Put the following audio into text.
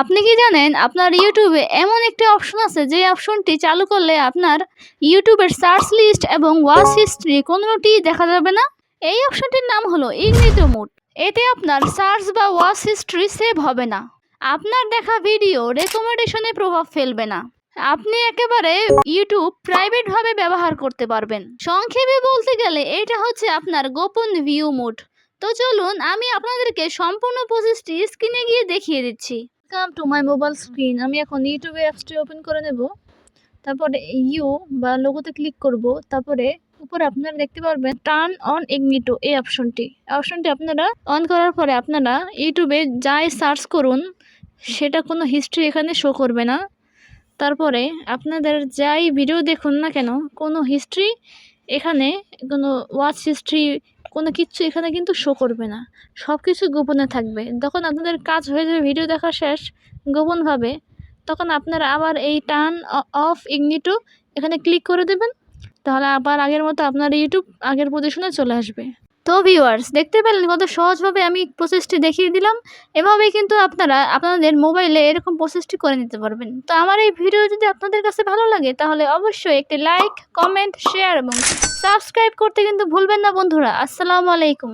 আপনি কি জানেন, আপনার ইউটিউবে এমন একটি অপশন আছে, যে অপশনটি চালু করলে আপনার ইউটিউবের সার্চ লিস্ট এবং ওয়াচ হিস্ট্রি কোনোটি দেখা যাবে না? এই অপশনটির নাম হলো ইগনিটো মোড। এতে আপনার সার্চ বা ওয়াচ হিস্ট্রি সেভ হবে না। আপনার দেখা ভিডিও রেকমেন্ডেশনে প্রভাব ফেলবে না। আপনি একেবারে ইউটিউব প্রাইভেটভাবে ব্যবহার করতে পারবেন। সংক্ষেপে বলতে গেলে, এটা হচ্ছে আপনার গোপন ভিউ মোড তো চলুন, আমি আপনাদেরকে সম্পূর্ণ প্রসেসটি স্ক্রিনে গিয়ে দেখিয়ে দিচ্ছি। Come to my mobile screen আমি এখন ইউটিউবে অ্যাপসটি ওপেন করে নেব। তারপরে ইউ বা লোগোতে ক্লিক করব। তারপরে উপরে আপনারা দেখতে পারবেন টার্ন অন ইগনিটো এই অপশনটি অপশনটি আপনারা অন করার পরে আপনারা ইউটিউবে যাই সার্চ করুন, সেটা কোনো হিস্ট্রি এখানে শো করবে না। তারপরে আপনাদের যাই ভিডিও দেখুন না কেন, কোনো হিস্ট্রি এখানে কোনো ওয়াচ হিস্ট্রি কোনো কিছু এখানে কিন্তু শো করবে না। সব কিছু গোপনে থাকবে। যখন আপনাদের কাজ হয়ে যাবে ভিডিও দেখা শেষ গোপনভাবে তখন আপনারা আবার এই টার্ন অফ ইগনিটো এখানে ক্লিক করে দেবেন। তাহলে আবার আগের মতো আপনার ইউটিউব আগের পজিশনে চলে আসবে। তো ভিউয়ার্স দেখতে পেলেন কত সহজভাবে আমি প্রসেসটি দেখিয়ে দিলাম এভাবেই কিন্তু আপনারা আপনাদের মোবাইলে এরকম প্রসেসটি করে নিতে পারবেন। তো আমার এই ভিডিও যদি আপনাদের কাছে ভালো লাগে, তাহলে অবশ্যই একটি লাইক কমেন্ট শেয়ার এবং সাবস্ক্রাইব করতে কিন্তু ভুলবেন না বন্ধুরা। আসসালামু আলাইকুম।